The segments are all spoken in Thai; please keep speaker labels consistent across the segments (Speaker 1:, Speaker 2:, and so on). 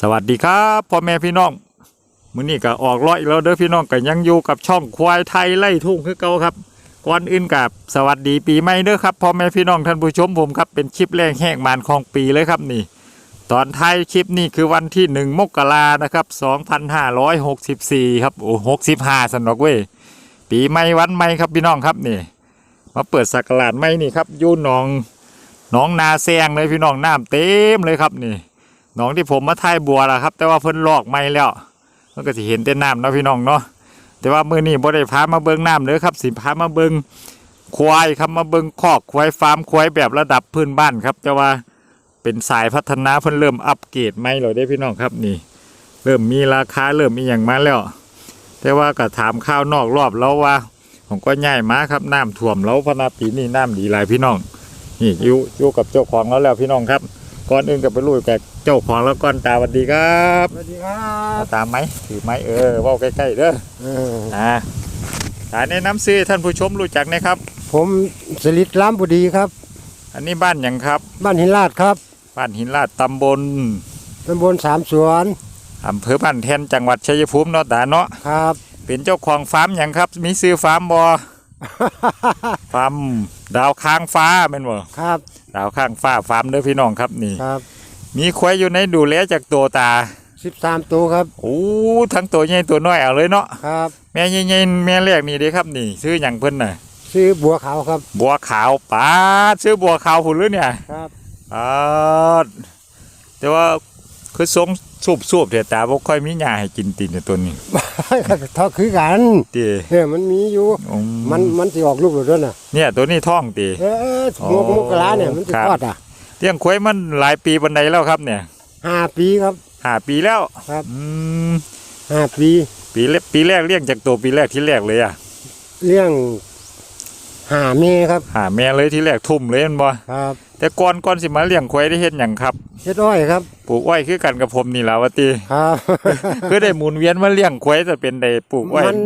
Speaker 1: สวัสดีครับพ่อแม่พี่น้องมื้อนี้ก็ออกร้อยแล้วเด้อพี่น้องก็ยังอยู่กับช่องควายไทยไล่ทุ่งคือเก่าครับก่อนอื่นกับสวัสดีปีใหม่เด้อครับพ่อแม่พี่น้องท่านผู้ชมผมครับเป็นคลิปแรกแห้งมานของปีเลยครับนี่ ตอนท้ายคลิปนี่คือวันที่หนึ่งมกรานะครับ2564 ครับโอ้65สนอกเว้ยปีใหม่วันใหม่ครับพี่น้องครับนี่มาเปิดสักราชใหม่นี่ครับยู่หนองหนองนาแซงเลยพี่น้องน้ำเต็มเลยครับนี่ นองที่ผมมาถ่ายบัวล่ะครับ แต่ว่าเพิ่นลอกไม่แล้วมันก็สิเห็นแต่น้ำเนาะพี่น้องเนาะแต่ว่ามือนี้บ่ได้พามาเบิ่งน้ำเด้อครับ สิพามาเบิ่งควายครับมาเบิ่งคอกควายฟาร์มควายแบบระดับพื้นบ้านครับ แต่ว่าเป็นสายพัฒนาเพิ่นเริ่มอัปเกรดใหม่แล้วเด้พี่น้องครับนี่ เริ่มมีราคาเริ่มมีอย่างมาแล้ว แต่ว่าก็ถามข้าวนอกรอบแล้วว่าผมก็ง่ายมาครับน้ำท่วมแล้วพนาปีนี้น้ำดีหลายพี่น้องนี่อยู่อยู่กับเจ้าของแล้วแล้วพี่น้องครับ ก่อนอื่นก็ไปลุยกับ เจ้าของแล้วก่อนตาสวัสดีครับ
Speaker 2: สวัสดีครับ
Speaker 1: ตามไหมถือไหมเออเว่าใกล้ๆเด้อ
Speaker 2: เออ
Speaker 1: อ่าตาแนะนำซื้อท่านผู้ชมรู้จักนะครับ
Speaker 2: ผมสลิดล้ามบุดีครับ
Speaker 1: อันนี้บ้านหยังครับ
Speaker 2: บ้านหินลาดครับ
Speaker 1: บ้านหินลาดตำบล
Speaker 2: ตำบลสามสวน
Speaker 1: อำเภอบ้านแทนจังหวัดชัยภูมิเนาะตาเนาะ
Speaker 2: ครับ
Speaker 1: เป็นเจ้าของฟาร์มหยังครับ มีซื้อฟาร์มบอฟาร์มดาวค้างฟ้าเป็นบ่
Speaker 2: ครับ
Speaker 1: ดาวค้างฟ้าฟาร์มเด้อพี่น้องครับนี่
Speaker 2: ครับ
Speaker 1: มีควายอยู่ในดูแลจากตัวตา
Speaker 2: สิบสามตัวครับ
Speaker 1: โอ้ทั้งตัวใหญ่ตัวน้อยเอาเลยเนาะ
Speaker 2: ครับ
Speaker 1: แม่ใหญ่ๆแม่แรกนี่เด้ครับนี่ซื้ออย่างเพิ่นน่ะ
Speaker 2: ชื่อบัวขาวครับ
Speaker 1: บัวขาวป้าดซื้อบัวขาวผุนหรือเนี่ย
Speaker 2: ครับ
Speaker 1: ป้าดแต่ว่าคือสงสูบสูบแต่ตาบ่ค่อยมีหญ้าให้กินติเนี่ยตัวนี้
Speaker 2: เท่าคือกัน
Speaker 1: ติ
Speaker 2: เออมันมีอยู่
Speaker 1: อื
Speaker 2: มันมันสิออกลูกหรือด้วยน่ะ
Speaker 1: เนี่ยตัวนี้ท้องติ
Speaker 2: เออ
Speaker 1: อ๋อ
Speaker 2: มกมกราเนี่ยมันจะ
Speaker 1: ครับ
Speaker 2: ทอดอะ
Speaker 1: เลี้ยงควายมันหลายปีบันไดแล้วครับเนี่ย
Speaker 2: ห้าปีครับ
Speaker 1: ห้าปีแล้ว
Speaker 2: ครับ
Speaker 1: อืม
Speaker 2: ห้าปี
Speaker 1: ปีแรกปีแรกเลี้ยงจากตัวปีแรกที่แรกเลยอะ
Speaker 2: เลี้ยงหาเมครับ
Speaker 1: หาแม่เลยที่แรกทุ่มเลยแมันบ่
Speaker 2: ครับ
Speaker 1: แต่ก่อนก่อนสิมาเลี้ยงควายได้เฮ็ดหยังครับ
Speaker 2: เฮ็ดอ้อยครับ
Speaker 1: ปลูกอ้อยคือกันกับผมนี่ล่ะว่าติ
Speaker 2: ครับ
Speaker 1: คือได้หมุนเวียนมาเลี้ยงควายจะเป็นได้ปลูกอ้อย
Speaker 2: มัน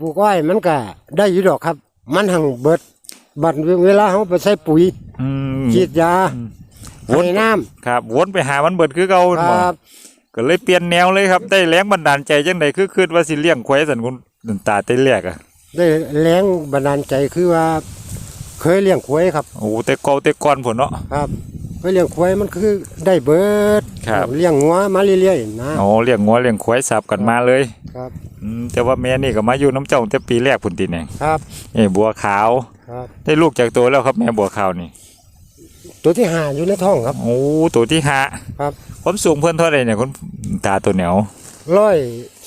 Speaker 2: ปลูกอ้อยมันก็ได้อยู่ดอกครับ มันหังเบิดบัดเวลาเขาไปใส่ปุ๋ย
Speaker 1: อืม
Speaker 2: ฉีดยา
Speaker 1: วน
Speaker 2: ให้น้
Speaker 1: ครับวนไปหามันเบิดคือเก่าำ
Speaker 2: ค
Speaker 1: หมอ
Speaker 2: รับ
Speaker 1: ก็เลยเปลี่ยนแนวเลยครับ ได้แรงบันดาลใจจังไดคือคิดว่าสิเลี้ยงควายสันคุณนันตาแต่แรกอะ
Speaker 2: ได้แรงบันดาลใจคือว่า เคยเลี้ยงควายครับ
Speaker 1: โอ้แต่เก่าแต่ก่อนพุ่นเนาะ
Speaker 2: ครับเคยเลี้ยงควายมันคือได้เบิด
Speaker 1: ครับ
Speaker 2: เลี้ยงงัวมาเรื่อยๆนะ
Speaker 1: โอ้เลี้ยงงัวเลี้ยงควายสับกันมาเลย
Speaker 2: ครับ
Speaker 1: อืมแต่ว่าแม่นี่ก็มาอยู่น้ำเจ้าตั้งแต่ปีแรกพุ่นติเนี่ย
Speaker 2: ครับ
Speaker 1: นี่บัวขาว
Speaker 2: ครับ
Speaker 1: ได้ลูกจากตัวแล้วครับแม่บัวขาวนี่
Speaker 2: ตัวที่หาอยู่ในท้องครับ
Speaker 1: โอ้ตัวที่ห้า
Speaker 2: ครับ
Speaker 1: ความสูงเพิ่นเท่าไหร่เนี่ยคุณตาตัวเหนียว
Speaker 2: ร้อย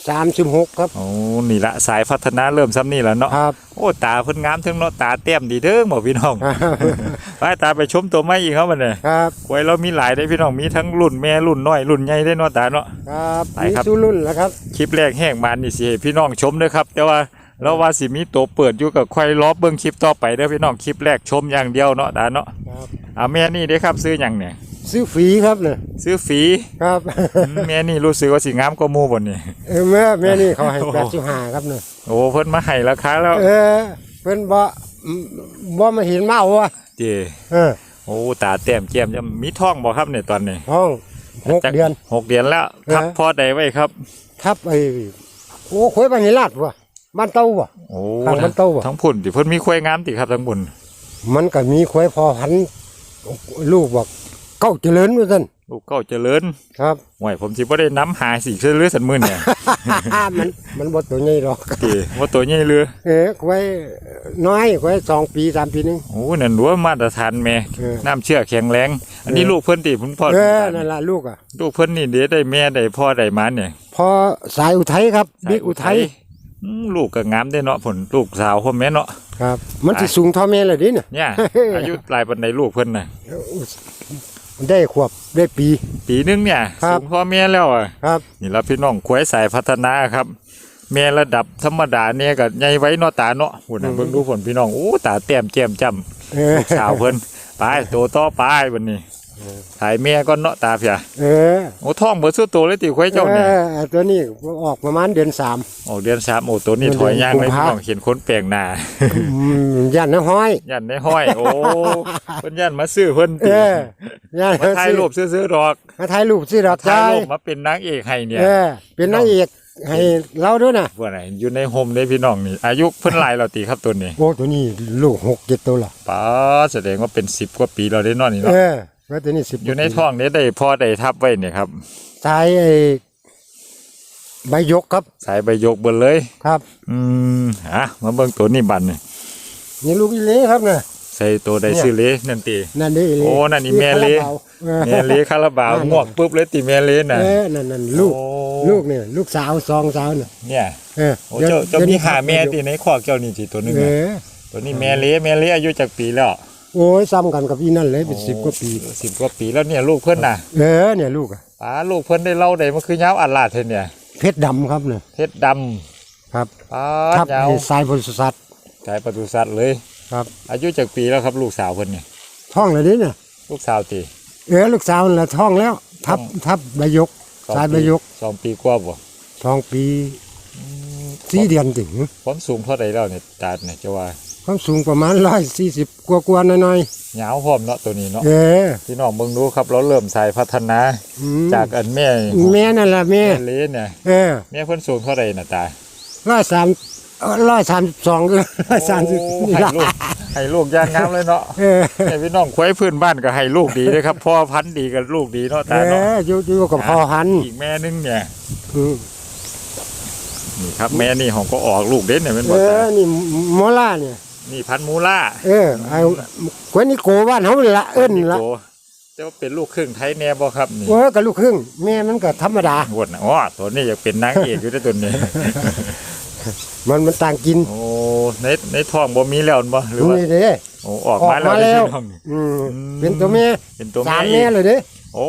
Speaker 2: สามสิบหกครับ
Speaker 1: โอ้นี่ละสายพัฒนาเริ่มซ้ำนี่แล้วเนาะ
Speaker 2: ครับ
Speaker 1: โอ้ตาเพิ่นงามถึงเนาะตาเต้มดีเด้อหมอพี่น้องไปตาไปชมตัวไม้อีกครับมันเนี่ย
Speaker 2: ครับ
Speaker 1: ควายเรามีหลายได้พี่น้องมีทั้งรุ่นแม่รุ่นน้อยรุ่นใหญ่ได้เนาะตาเนาะ
Speaker 2: ครับ
Speaker 1: ไป
Speaker 2: มี
Speaker 1: ครับ
Speaker 2: สู้รุ่นแล้วครับ
Speaker 1: คลิปแรกแห้งบานนี่สิให้พี่น้องชมเด้อครับ แต่ว่าเราว่าสิมีตัวเปิดอยู่กับควายล้อเบิ่งคลิปต่อไปเด้อพี่น้องคลิปแรกชมอย่างเดียวเนาะตาเนาะ
Speaker 2: ครับ
Speaker 1: อ่าแม่นี่เด้อครับซื้อหยังเนี่ย
Speaker 2: ซื้อฟรีครับเนี่ย
Speaker 1: ซื้อฟรี
Speaker 2: ครับ
Speaker 1: อืมแม่นี่รู้สึกว่าสิงามกว่าหมู่บ่นี่
Speaker 2: เออแม่แม่นี่เขาให้
Speaker 1: โอ้โห
Speaker 2: แปดสิบห้าครับเนี่ย
Speaker 1: โอ้เพิ่นมาให้ราคาแล้ว
Speaker 2: เออเพิ่นบ่บ่มาเห็นมาเอาว่ะ
Speaker 1: เจ้
Speaker 2: เออ
Speaker 1: โอ้ตาแต้มแก้มจะมีท้องบ่ครับเนี่ยตอนนี้
Speaker 2: ห้องหก
Speaker 1: จั
Speaker 2: เดือน
Speaker 1: หกเดือนแล้วทับ
Speaker 2: เออ
Speaker 1: พ่อใดไว้ครับ
Speaker 2: ทับไอ้โอ้ข่อยบ้านนี่ลาดว่ะบ้านเต้าว่ะ
Speaker 1: โอ้
Speaker 2: ทางมันโตบ่
Speaker 1: ทั้งพุ่นที่เพิ่นมีควายงามติครับทั้งบุญ
Speaker 2: มันก็มีข่อยพอพันธุ์ ลูกบอกเก้าเจริญว่าซั่น
Speaker 1: ลูกเก็เจริญ
Speaker 2: ครับ
Speaker 1: ห่วยผมสิบ่ได้น้ำหาสิเชื่อเลือสันมื่นเนี่ย
Speaker 2: มันมันบ่ตัวใหญ่หรอก
Speaker 1: ติว่าตัวใหญ่เรือ
Speaker 2: เออข่อยน้อยข่อยสองปีสามปีนึง
Speaker 1: โอ้นั่นรั้วมาตรฐานแม่
Speaker 2: เออ
Speaker 1: น้ำเชื่อแข็งแรง อันนี้
Speaker 2: เออ
Speaker 1: ลูกเพิ่นติคุณพ่อ
Speaker 2: เออนั่นล่ะลูกอะ
Speaker 1: ลูกเพิ่นนี่เดี๋ยวได้แม่ได้พ่อได้หมาเนี่ย
Speaker 2: พอสายอุทัยครับบิ๊กอุทัย
Speaker 1: อืม ลูกก็งามได้เนาะผลลูกสาวพ่อแม่เนาะ
Speaker 2: ครับ มันสิสูงเท่าแม่เลยดิเนี่ย
Speaker 1: เนี่ยอายุหลายปานใดลูกเพิ่นน่ะ
Speaker 2: ได้ขวบได้ปี
Speaker 1: ปีนึงเนี่ย
Speaker 2: ครับ
Speaker 1: สูงพ่อแม่แล้วอะ
Speaker 2: ครับ
Speaker 1: นี่ละพี่น้องควายสายพัฒนาครับแม่ระดับธรรมดาเนี่ยก็ใหญ่ไว้เนาะตาเนาะหุ่นน่ะเบิ่งดูผลพี่น้องโอ้ตาแต้มแจ่มจ้ำ
Speaker 2: เออ
Speaker 1: ลูกสาวเพิ่นไปตัวต่อไปวันนี้ ถ่ายแม่ก่อนเนาะตาเพีย
Speaker 2: เออ
Speaker 1: โอ้ท้องเบิดสู้ตัวเลยติควายเจ้าเนี่ย
Speaker 2: ออตัวนี้ออกประมาณเดือนสาม
Speaker 1: โอ้เดือนสามโอ้ตัวนี้
Speaker 2: เดือน
Speaker 1: ถอยย่างเลย
Speaker 2: กุมภา
Speaker 1: พี่น้องเห็นคนแปลงหน้า
Speaker 2: อืมย่านน้ำห้อย
Speaker 1: ยันในห้อย โอ้เพิ่นยันมาซื้อเพิ่น
Speaker 2: เอ
Speaker 1: ติ
Speaker 2: อย่าน
Speaker 1: มาถ่ายรูปซื้อๆดอก
Speaker 2: มาถ่ายรูปสิดอก
Speaker 1: ถ่าย
Speaker 2: ใจ
Speaker 1: รูปมาเป็นนางเอกให้เนี่ย
Speaker 2: เออเป็นนางเอกให้เราด้วยนะ
Speaker 1: พวกไหนอยู่ในโฮมเด้พี่น้องนี่ อายุเพิ่นหลายแล้วติครับตัวนี้
Speaker 2: โอ้ตัวนี้ลูกหกเจ็ดตัวละ
Speaker 1: ป้าแสดงว่าเป็น10กว่าปีแล้วได้เนอนนี่
Speaker 2: เอ
Speaker 1: เนาะ
Speaker 2: อว่าตัวนี้สิบ
Speaker 1: อยู่ในท้องนี้ได้พ่อได้ทับไว้เนี่ยครับ
Speaker 2: สายไอ้ใบยกครับ
Speaker 1: สายใบยกเบิดเลย
Speaker 2: ครับ
Speaker 1: อืมฮะมาเบิ่งตัวนี้บัดนี่
Speaker 2: นี่ลูกอีเล่ครับเนี่ย
Speaker 1: ใส่ตัวใดซื้อเลยนั่นติ
Speaker 2: นั่นเด้อีเล่
Speaker 1: โอ้นั่นอีแม่เล่
Speaker 2: คาราบาเออ
Speaker 1: แม่เลคาราบาว
Speaker 2: นั่น
Speaker 1: งวกปุ๊บเลยติแม่เลน่ะ
Speaker 2: เออนั่นนั่นลูก
Speaker 1: โอ้
Speaker 2: ลูกเนี่ยลูกสาวสองสาวเนี่ย
Speaker 1: เนี่ย
Speaker 2: เออ
Speaker 1: โอ้เจ้าเจ้า
Speaker 2: ดี๋ยว
Speaker 1: มี
Speaker 2: นี้
Speaker 1: หาแม่ติในคอกเจ้านี่สิตัวหนึง
Speaker 2: เอ
Speaker 1: น่ะ
Speaker 2: อ
Speaker 1: ตัวนี้แม่เลแม่เลอายุจากปีแล้ว
Speaker 2: โอ้ยซ้ำกันกับอีนั่นเลยเป็นสิบกว่าปี
Speaker 1: สิบกว่าปีแล้วเนี่ยลูกเพิ่นน่ะ
Speaker 2: เออเนี่ยลูกอะ
Speaker 1: ป้าลูกเพิ่นได้เล่าได้มันคือยาวอัดลาดเท่เนี่ย
Speaker 2: เพชรดำครับเนี่ย
Speaker 1: เพชรดำ
Speaker 2: ครับ
Speaker 1: ป้า
Speaker 2: ครับ
Speaker 1: ยาว
Speaker 2: นี่สายบริษัท
Speaker 1: สายปศุสัตว์เลย
Speaker 2: ครับ
Speaker 1: อายุจากปีแล้วครับ ลูกสาวเพิ่นเนี่ย
Speaker 2: ท่องเลยนี่เนี่ย
Speaker 1: ลูกสาวติ
Speaker 2: เออลูกสาวนั่นแหละท่องแล้ว ทับ
Speaker 1: ท่อง
Speaker 2: ทับใบยก
Speaker 1: สอง
Speaker 2: สายใบ
Speaker 1: ปี
Speaker 2: ยก
Speaker 1: สองปีกว่าบ่
Speaker 2: ท่องปีสี่เดือนถึง
Speaker 1: ความสูงเท่าใดแล้วเนี่ยตาเนี่ยจะว่า
Speaker 2: ความสูงประมาณร้อยสี่สิบกว่าๆหน่อย
Speaker 1: ยาวพร้อมเนาะตัวนี้เนาะ
Speaker 2: ๆเออ
Speaker 1: พี่น้องเบิ่งดูครับเราเริ่มสายพัฒนา
Speaker 2: อืม
Speaker 1: จากอันแม่
Speaker 2: แม่นั่นแหละแม่
Speaker 1: แม่เลเนี่ย
Speaker 2: เออ
Speaker 1: แม่เพิ่นสูงเท่าใดน่ะตา
Speaker 2: ร้อยสามร้อยสามสองร้อยสามสิบ
Speaker 1: โอ้ให้ลูกให้ลูกย่างงามเลยเนาะ
Speaker 2: เออ
Speaker 1: ให้พี่น้องควายพื้นบ้านก็ให้ลูกดีเลยครับพ่อพันธุ์ดีกับลูกดีเนาะ
Speaker 2: เอ
Speaker 1: ตาเนาะ
Speaker 2: ออยู่อยู่กับพ่อหัน
Speaker 1: อีกแม่นึงเนี่ย
Speaker 2: อืม
Speaker 1: นี่ครับแม่นี่ของก็ออกลูกเด่นเนี่ยเป็น
Speaker 2: เอ
Speaker 1: บ่ตา
Speaker 2: อนี่มอล่าเนี่ย
Speaker 1: นี่พันธุ์มูล่า
Speaker 2: เออไอ้กวนนี่โกบ้านเขาเลยละเอิ้นละ
Speaker 1: โอ้จะว่าเป็นลูกครึ่งไทยแน่บ่ครับนี่
Speaker 2: เออกับลูกครึ่งแม่มันก็ธรรมดา
Speaker 1: งวดนะอ๋อตัวนี้อยากเป็นนางเอกอยู่ในตัวนี้
Speaker 2: มันมันต่างกิน
Speaker 1: โอ้ในในท้องบ่มีแล้วบ่หรือว่า
Speaker 2: นี่เด้
Speaker 1: โอ้ออก
Speaker 2: ออก
Speaker 1: มาแล้ว
Speaker 2: มาแล้ว
Speaker 1: พี่น้อง
Speaker 2: อืม
Speaker 1: อืม
Speaker 2: เป็นตัวแม่
Speaker 1: เป็นตัว
Speaker 2: สา
Speaker 1: แม่
Speaker 2: ม
Speaker 1: อี
Speaker 2: แม่
Speaker 1: ก
Speaker 2: เลยเด้
Speaker 1: โอ้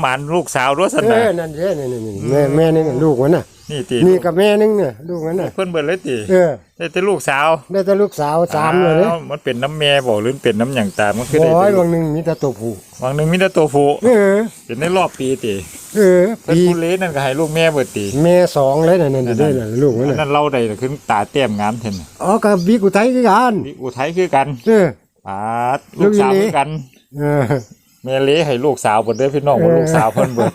Speaker 1: หมันลูกสาวด้วยส
Speaker 2: เอ
Speaker 1: นะ
Speaker 2: อนั่นเด้นี่นี่นี่แม่แม่นี่น่ะลูกมันน่ะ
Speaker 1: นี่ตี
Speaker 2: นี่กับแม่นึงเนี่ยลูกมันน่ะ
Speaker 1: เพิ่นเบิดเลยตี
Speaker 2: เออ
Speaker 1: ได้แต่ลูกสาว
Speaker 2: ได้แต่ลูกสาวสามเลยเด้
Speaker 1: อ้าวมันเป็นน้ำแม่บ่หรือเป็นน้ำหยังตามมันคือได้
Speaker 2: โอ้ย
Speaker 1: แต่ลู
Speaker 2: วากงหนึงมีแต่ตัวผู้
Speaker 1: วังหนึงมีแต่ตัวผู้
Speaker 2: เออ
Speaker 1: เป็นในรอบปีติ
Speaker 2: เออ
Speaker 1: เพิ่น
Speaker 2: ปี
Speaker 1: ผู้เล็นั่นก็ให้ลูกแม่เบิดติ
Speaker 2: แม่สองเลยน่ะนั่นเด้น่ะลูกมัน
Speaker 1: อัน
Speaker 2: น่ะ
Speaker 1: นั้นเล่าได้คือตาแต้มงามเท่น
Speaker 2: อ๋อกับบิ๊กอุทัยคือกัน
Speaker 1: วิอุทัยคือกัน
Speaker 2: เออ
Speaker 1: ปาดลูกสาว
Speaker 2: ลูกอีหลี
Speaker 1: คือกัน
Speaker 2: เออ
Speaker 1: แม่เล้ให้ลูกสาวเบิดเด้อพี่น้องว่า
Speaker 2: เออ
Speaker 1: ลูกสาวเพิ่นเบิด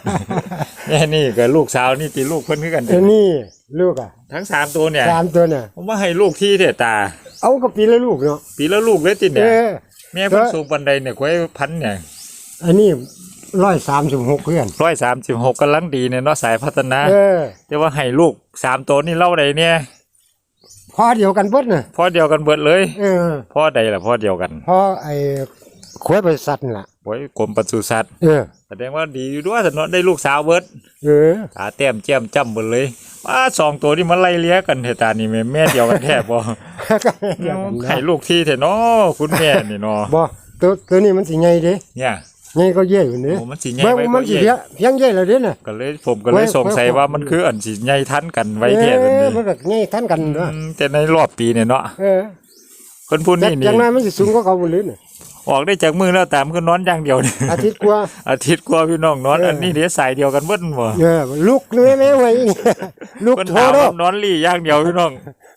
Speaker 1: แม่นี่ก็ลูกสาวนี่ติลูกเพิ่นคือกัน
Speaker 2: เออนี่ลูกอะ
Speaker 1: ทั้งสามตัวเนี่ย
Speaker 2: สามตัวน่ะ
Speaker 1: ผมว่าให้ลูกที่เถอะตา
Speaker 2: เอากับปีละลูกเนาะ
Speaker 1: ปีละลูกเลยติ
Speaker 2: เอ
Speaker 1: เนี่ย
Speaker 2: อ
Speaker 1: แม่เพิ่น
Speaker 2: เออ
Speaker 1: สูงบันไดเนี่ยควายพันธุ์เนี่ย
Speaker 2: อันนี้ร้อยสามสิบหกเพื่อน
Speaker 1: ร้อยสามสิบหกกำลังดีเนี่ยเนาะสายพัฒนา
Speaker 2: เออ
Speaker 1: แต่ว่าให้ลูกสามตัวนี่เล่าใดเนี่ย
Speaker 2: พอเดียวกันเบิดน่ะ
Speaker 1: พ่อเดียวกันเบิดเลย
Speaker 2: เออ
Speaker 1: พ่อใดล่ะพ่อเดียวกัน
Speaker 2: พอไอ้ ขวยบริษัทนี่ล่ะ
Speaker 1: ไว้กรมปศุสัตว์
Speaker 2: เออ
Speaker 1: แสดงว่าดีอยู่ด้วยสนอได้ลูกสาวเบิด
Speaker 2: เออ
Speaker 1: ตาแต้มแจ่มจ้ำเบิดเลยว่าสองตัวนี่มันไล่เลี้ยกันเถอะตานี่แม่แม่เดียวกันแท้บ่
Speaker 2: เดียวกัน
Speaker 1: ให้
Speaker 2: นะ
Speaker 1: ลูกที่เถอะเนาะคุณแม่นี่เนาะ
Speaker 2: บ่ตัวตัวนี้มันสิใหญ่เด้
Speaker 1: เนี่ย
Speaker 2: ใหญ่ก็เย่อยู่เด้
Speaker 1: โอ้มันสิใหญ่
Speaker 2: เบิ่ง
Speaker 1: ไว้
Speaker 2: มั
Speaker 1: บ่
Speaker 2: นสิ
Speaker 1: เย่
Speaker 2: เพียงเพียงใหญ่แล้วเด้น่ะ
Speaker 1: ก็เลยผมก็เลย
Speaker 2: ไว้
Speaker 1: สงสัย
Speaker 2: ไว้
Speaker 1: ว่ามันคืออันสิใหญ่ทันกันไว้แท้
Speaker 2: เอ
Speaker 1: แบบ
Speaker 2: อ
Speaker 1: นี้
Speaker 2: มันก็ใหญ่ทันกันเด้อ
Speaker 1: อืมแต่ในรอบปีเนี่ยเนาะ
Speaker 2: เออ
Speaker 1: คนพูด
Speaker 2: แต่
Speaker 1: นี่นี่
Speaker 2: จังนั้นมันสิสูงกว่าเขาบ่เลยน่ะ
Speaker 1: ออกได้จากมือแล้วแต่มันก็นอนอย่างเดียวนี่
Speaker 2: อาทิตย์กว่า
Speaker 1: อาทิตย์กว่าพี่น้องนอน
Speaker 2: เอออั
Speaker 1: อันนี้เดี๋ยวสายเดียวกันเบิ้ลบ่
Speaker 2: เออลูกแม่แม่ไว้ลูก
Speaker 1: คน
Speaker 2: โทร
Speaker 1: ถาม
Speaker 2: เด้อ
Speaker 1: ว่านอนลี่อย่างเดียวพี่น้อง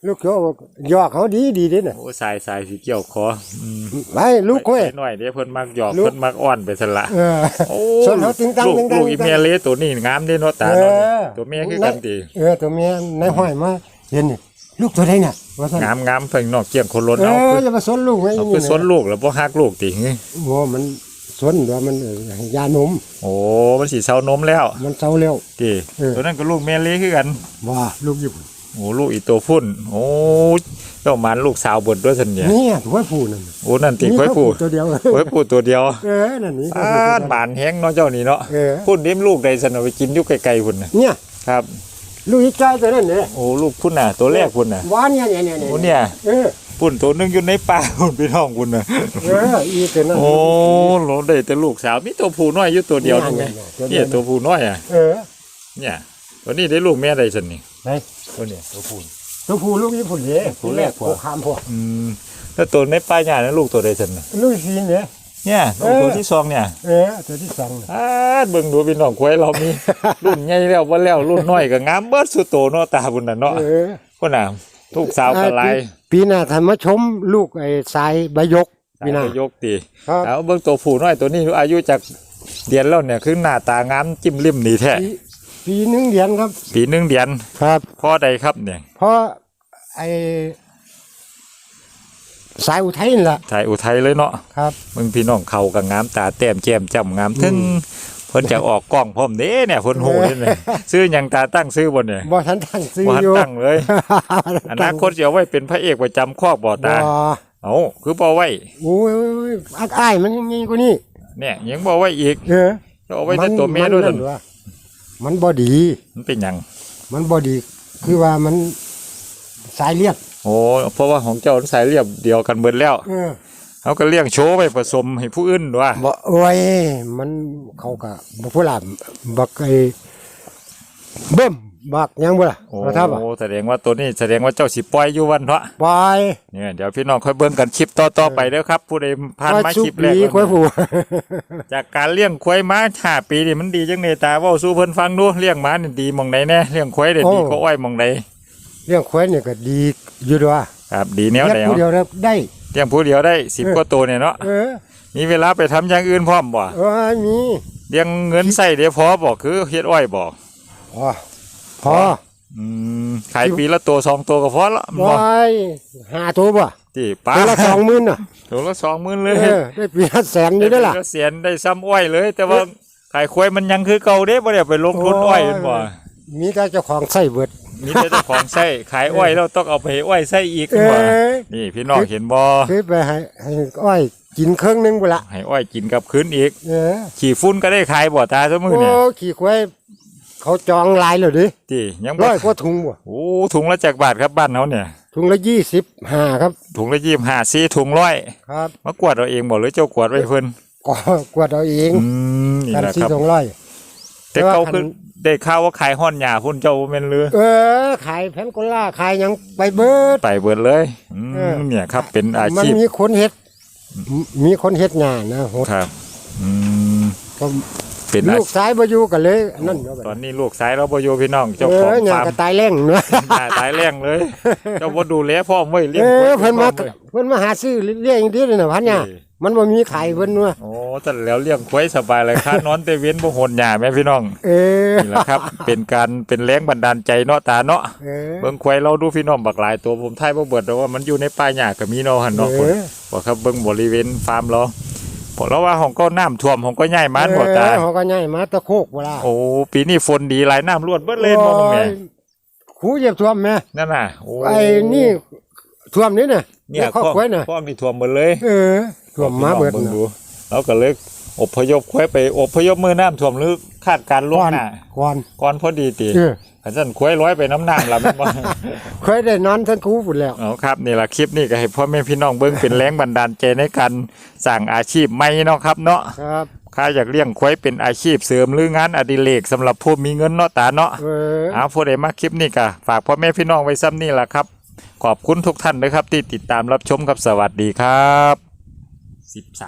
Speaker 2: ลูกโทรบอกยอกเขาดีดีเด้น่ะ
Speaker 1: โอ้สายสายสีเกี่ยวคออืม
Speaker 2: ไปลูกค่อย
Speaker 1: ไปหน่อยเดี๋ยวเพิ่นมักหยอก
Speaker 2: ลูก
Speaker 1: เพิ่นมักอ้อนไปสละ
Speaker 2: เออ
Speaker 1: โอ้
Speaker 2: ส่วนเขาตึงตัง
Speaker 1: ลูก
Speaker 2: ตึงตัง
Speaker 1: ลูกอีเมียเละตัวนี้งามเด้เนาะตา
Speaker 2: เอ
Speaker 1: เนาะ
Speaker 2: อ
Speaker 1: ตัวเมียคือกันติ
Speaker 2: เออตัวเมียในห้อยมาเห็นนี่ ลูกตัวใดน่ะว่าซั่น
Speaker 1: งามงามเพิ่นนอกเกี่ยงคนรถ
Speaker 2: เอ
Speaker 1: เอา
Speaker 2: อ
Speaker 1: คือ
Speaker 2: อย่ามาสนลูกไว้
Speaker 1: เอา
Speaker 2: นี่
Speaker 1: คือสนลูกแล้วบ่ฮักลูกติหึ
Speaker 2: โอ้มันสนเดี๋ยวมันเออยานม
Speaker 1: โอ้มันสิเซานมแล้ว
Speaker 2: มันเศร้าเร็ว
Speaker 1: ติ
Speaker 2: เออ
Speaker 1: ตัวนั้นก็ลูกแม่เละคือกัน
Speaker 2: ว่าลูกญี่ปุ่น
Speaker 1: โอ้ลูกอีตัวพุ่น โอ้เจ้ามันลูกสาวเบดด้วยสันเนี่ย
Speaker 2: เนี่ยหัวผู้นั่นน่ะ
Speaker 1: โอ้นั่นติ
Speaker 2: นี่
Speaker 1: ค่อย
Speaker 2: เขา
Speaker 1: พูด
Speaker 2: ตัวเดียว
Speaker 1: ค่อยพูดตัวเดียว
Speaker 2: เออนั่นนี่
Speaker 1: อ่าบานแห้งเนาะเจ้านี่เนาะ
Speaker 2: เออ
Speaker 1: พุ่นเลี้ยงลูกใดสันเอาไปกินอยู่ไกลๆพุ่นน่ะ
Speaker 2: เนี่ย
Speaker 1: ครับ
Speaker 2: ลูกอีกใจตัวนั้นเนี่ย
Speaker 1: โอ้ลูกพุ่นน่ะ ตัวแรกพุ่นน่ะ
Speaker 2: หวานเนี่ยเนี่ยเนี่ย
Speaker 1: โอ้เนี่ย
Speaker 2: เออ
Speaker 1: พุ่นตัวหนึงอยู่ในป่าพุ่นพี่น้องพุ่นน่ะ
Speaker 2: เอออีตัวนั้น
Speaker 1: โอ้โหได้แต่ลูกสาวมีตัวผู้น้อยอยู่ตัวเดียวนึงไง
Speaker 2: เนี่ยเนี่ย
Speaker 1: เนี่ยตัวผู้น้อยอะ
Speaker 2: เออ
Speaker 1: เนี่ยตัวนี้ได้ลูกแม่ใดสันนี่
Speaker 2: ไหน
Speaker 1: ตัวเนี้ตัวผู้
Speaker 2: ตัวผู้ลูกญี่ปุ่นเนี่ย
Speaker 1: ตัวแรกกว่า
Speaker 2: ผู้ข้ามพวก
Speaker 1: อืมแล้วตัวในป่าหญ้านั้นลูกตัวใดสันน่ะ
Speaker 2: ลูกสีเนี่ย
Speaker 1: อ เนี่ยตัว
Speaker 2: เออ
Speaker 1: ตัวที่สองเนี่ย
Speaker 2: เออตัวที่สองน่ะ
Speaker 1: อาดเบิ่งดูพี่น้องควายเรามี รุ่นใหญ่แล้วบ่แล้วรุ่นน้อยก็งามเบิดสุดโตเนาะตาบุญน่ะเนาะ
Speaker 2: เออ
Speaker 1: พุ่นน่ะลูกสาวก็หลาย
Speaker 2: ปีหน้าท่านมาชมลูกไอ้สายใบยกปีหน้า
Speaker 1: สายยกตี
Speaker 2: ครับ
Speaker 1: เอาเบิ่งตัวผู้น้อยตัวนี้อายุจากเดือนแล้วเนี่ยคือหน้าตางามจิ้มริมนี่แท้
Speaker 2: ปีปีหนึงเดือนครับ
Speaker 1: ปีหนึงเดือน
Speaker 2: ครับ
Speaker 1: พ่อใดครับเนี่ย
Speaker 2: เพราะไอ้ สายอุทัยนี่แหละ
Speaker 1: ถ่ายอุทัยเลยเนาะ
Speaker 2: ครับ
Speaker 1: มึงพี่น้องเขาก็งามตาแต้มแจ่มจ้ำงามถึงเพิ่นจะออกกล้องพร้อมเด้เนี่ยเพิ่นโหนี่เนี่ยซื้อหยังตาตั้งซื้อบ่เนี่ย
Speaker 2: บ่ทันตั้งซื้อ
Speaker 1: บ่ทัน
Speaker 2: อยู่
Speaker 1: ตั้งเลย อนาคตจะเอาไว้เป็นพระเอกประจำคอกบ่
Speaker 2: บ่
Speaker 1: ตาเอ้าคือบ่ไว้
Speaker 2: โอ้ยอักอ้ายมันยังไงกว่านี้
Speaker 1: เนี่ยยังบ่ไว้อีก
Speaker 2: เออ
Speaker 1: จะเอาไว้แต่ตัวแม่ด้วย
Speaker 2: มั
Speaker 1: ซั่
Speaker 2: น
Speaker 1: น
Speaker 2: นั่นวะมันบ่ดี
Speaker 1: มันเป็นหยัง
Speaker 2: มันบ่ดี คือว่ามันสายเลือด
Speaker 1: โอ้เพราะว่าของเจ้าสายเรียบเดียวกันเบิดแล้ว
Speaker 2: เออ
Speaker 1: เขาก็เลี้ยงโชว์ไปผสมให้ผู้อื่นด้วย
Speaker 2: บ่โอ้ยมันเขาก็บ่ผู้หลานบักไอ้เบิ่มบักหยังบ่ล่ะ
Speaker 1: โอ้
Speaker 2: ว่าถ้าบ่
Speaker 1: แสดงว่าตัวนี้แสดงว่าเจ้าสิปล่อยอยู่วันเถาะ
Speaker 2: ปล่อย
Speaker 1: เนี่ยเดี๋ยวพี่น้องค่อยเบิ่งกันคลิปต่อๆไปเด้อครับ ผู้ใดผ่านมา
Speaker 2: สุ
Speaker 1: คลิปแรก
Speaker 2: ดี
Speaker 1: แล้ว
Speaker 2: ควายผู้
Speaker 1: จากการเลี้ยงควายมาห้าปีนี่มันดีจังเลยตาเว้าสู่เพิ่นฟังดูเลี้ยงม้านี่ดีหมองไหนแน่เลี้ยงควายได้ดีก็อ้อยหมองไหน
Speaker 2: เรื่องควายนี่ก็ดีอยู่ด้วย
Speaker 1: ครับดีแนว
Speaker 2: เลี้ย
Speaker 1: ไหน
Speaker 2: งผู้เดียวได้
Speaker 1: เลี้ยงผู้เดียวได้สิบ
Speaker 2: เออ
Speaker 1: กว่าตัวเนี่ยเนาะ
Speaker 2: เออ
Speaker 1: มีเวลาไปทำอย่างอื่นพร้อมบ่
Speaker 2: เออมี
Speaker 1: เลี้ยงเงินใส่เดี๋ยวพอบ่คือเฮ็ดอ้อยบ่
Speaker 2: พอพอ
Speaker 1: อืมขายปีละตัวสองตัวก็พอละ
Speaker 2: ปล่อยหาตัวบ่
Speaker 1: ที่ป้า
Speaker 2: ตัวละสองหมื่นน่ะ
Speaker 1: ตัวละสองหมื่นเล
Speaker 2: เอยอได้ปีละแสนอยู่ได้อล่ะ
Speaker 1: ก็เสียนได้ซ้ำอ้อยเลย แต่ว่าขายควายมันยังคือเก่าเด้บ่ได้ไปลงทุนอ้อยมันบ่
Speaker 2: มีแต่เจ้าของใส่เบิด
Speaker 1: มีแต่เจ้าของไส้ขายอ้อยแล้วต้องเอาไปให้อ้อยไส้อีก
Speaker 2: เอ
Speaker 1: บ่
Speaker 2: อ
Speaker 1: นี่พี่น้องเห็นบ่
Speaker 2: คือไปให้ให้อ้อยกินเครื่องนึงบ่ละ
Speaker 1: ให้อ้อยกินกับคืนอีก
Speaker 2: เออ
Speaker 1: ขี่ฟุ้นก็ได้ขายบ่ตาซะมื้อ
Speaker 2: โอ้
Speaker 1: เนี่ย
Speaker 2: ขี่ควายเขาจองหลายเลยดิ
Speaker 1: ที่ยังบ่
Speaker 2: ร้อยกว่าถุงบ่
Speaker 1: โอ้ถุงละจักบาทครับบ้านเฮาเนี่ย
Speaker 2: ถุงละยี่สิบห้าครับ
Speaker 1: ถุงละ25 4ถุงร้อย
Speaker 2: ครับ
Speaker 1: มากวาดเอาเองบ่หรือเจ้ากวาดไว้เพิ่น
Speaker 2: ก็กวดเอาเอง
Speaker 1: อืมนี่
Speaker 2: กัน
Speaker 1: แหละ
Speaker 2: สี่
Speaker 1: ครับ
Speaker 2: สองร้อย
Speaker 1: แต่
Speaker 2: แต่ว่า
Speaker 1: เขา
Speaker 2: คัน
Speaker 1: คือ ได้ข่าวว่าขายฮ้อนหญ้าพุ่นเจ้าบ่แม่นหรือ
Speaker 2: เออ ขายแพนโกล่าขายหยังไปเบิด
Speaker 1: ไปเบิดเลยอื
Speaker 2: เออ
Speaker 1: มเนี่ยครับ เป็นอา
Speaker 2: มัน
Speaker 1: ชีพ
Speaker 2: มีคนเฮ็ดมมีคนเฮ็ดงานนะโหด
Speaker 1: ครับ อืม
Speaker 2: ก็
Speaker 1: เป็นอา
Speaker 2: ลูก
Speaker 1: ชีพ
Speaker 2: สายบ่อยู่กันเลยนั่นเนาะ
Speaker 1: ตอนนี้ลูกสายเราบ่อยู่พี่น้องเจ้า
Speaker 2: เอ
Speaker 1: ของ
Speaker 2: อหยัง
Speaker 1: ฟาร์ม
Speaker 2: ก็ตายแรงเนาะ
Speaker 1: หน้าตายแรงเลย เจ้าบ่ดูแลพ่อมไว้เลี้ย
Speaker 2: เอง
Speaker 1: ไว้
Speaker 2: อเพิ่นมา
Speaker 1: พร้อไว้
Speaker 2: เพิ่นมาหาซื้อเลี้ยงอย่างเดียวเลยนะพันเนี่ย
Speaker 1: เออ
Speaker 2: มันบ่มีขายเพิ่นว่า
Speaker 1: โอ้แต่แล้วเลี้ยงควายสบายเลยค่านอนแต่เว้นบ่โหนหญ้าแม่พี่น้อง
Speaker 2: เออ
Speaker 1: นี่แหละครับ เป็นการเป็นแรงบันดาลใจเนาะตาเนาะ
Speaker 2: เออ
Speaker 1: เบิ่งควายเราดูพี่น้องบักหลายตัวผมทายบ่เบิดแต่ว่ามันอยู่ในป่าหญ้าก็มีเนาะหั่นเนาะ
Speaker 2: เออ
Speaker 1: บ่ครับเบิ่งบริเวณฟาร์มเราเพราะเราว่าของก็น้ำท่วมของก็ใหญ่มานบ่ตา
Speaker 2: เออเขาก็ย้ายมาตะโคกบ่ล่ะ
Speaker 1: โอ้ปีนี้ฝนดีหลายน้ำรวดเบิดเลยมองแม่
Speaker 2: โยคูเหยียบท่วมแม่
Speaker 1: นั่นน่ะโอ้
Speaker 2: ไอ้นี่ ท่วมนี่น่ะ
Speaker 1: เนี่ย
Speaker 2: ครอบครัวน่ะ
Speaker 1: พวกนี่ท่วมหมดเลย
Speaker 2: เออท่วมมาเบิด
Speaker 1: บิ่ง
Speaker 2: น่ะ
Speaker 1: ดูเราก็เลยอพยพควายไปอพยพมือน้ำท่วมหรือคาดการณ์ล่วง
Speaker 2: ก่อน
Speaker 1: หน้า
Speaker 2: ก่อน
Speaker 1: ก่อนพอดีติ
Speaker 2: เออ
Speaker 1: ขันสั่นควายร้อยไปน้ำน้ำละแม่นบ่
Speaker 2: เคยได้นอนทั้งคูพุ่นแล้ว
Speaker 1: เอาครับนี่ละคลิปนี่ก็ให้พ่อแม่พี่น้องเบิ่งเป็นแรงบันดาลใจในการสร้างอาชีพใหม่เนาะครับ เนาะ
Speaker 2: ครับ
Speaker 1: ข้าอยากเลี้ยงควายเป็นอาชีพเสริมหรืองานอดิเรกสำหรับผู้มีเงินเนาะตาเนาะ
Speaker 2: เออ
Speaker 1: เอาผู้ใดมาคลิปนี้ก็ฝากพ่อแม่พี่น้องไว้ซ้ำนี่แหละครับ ขอบคุณทุกท่านนะครับที่ติดตามรับชมครับสวัสดีครับ 13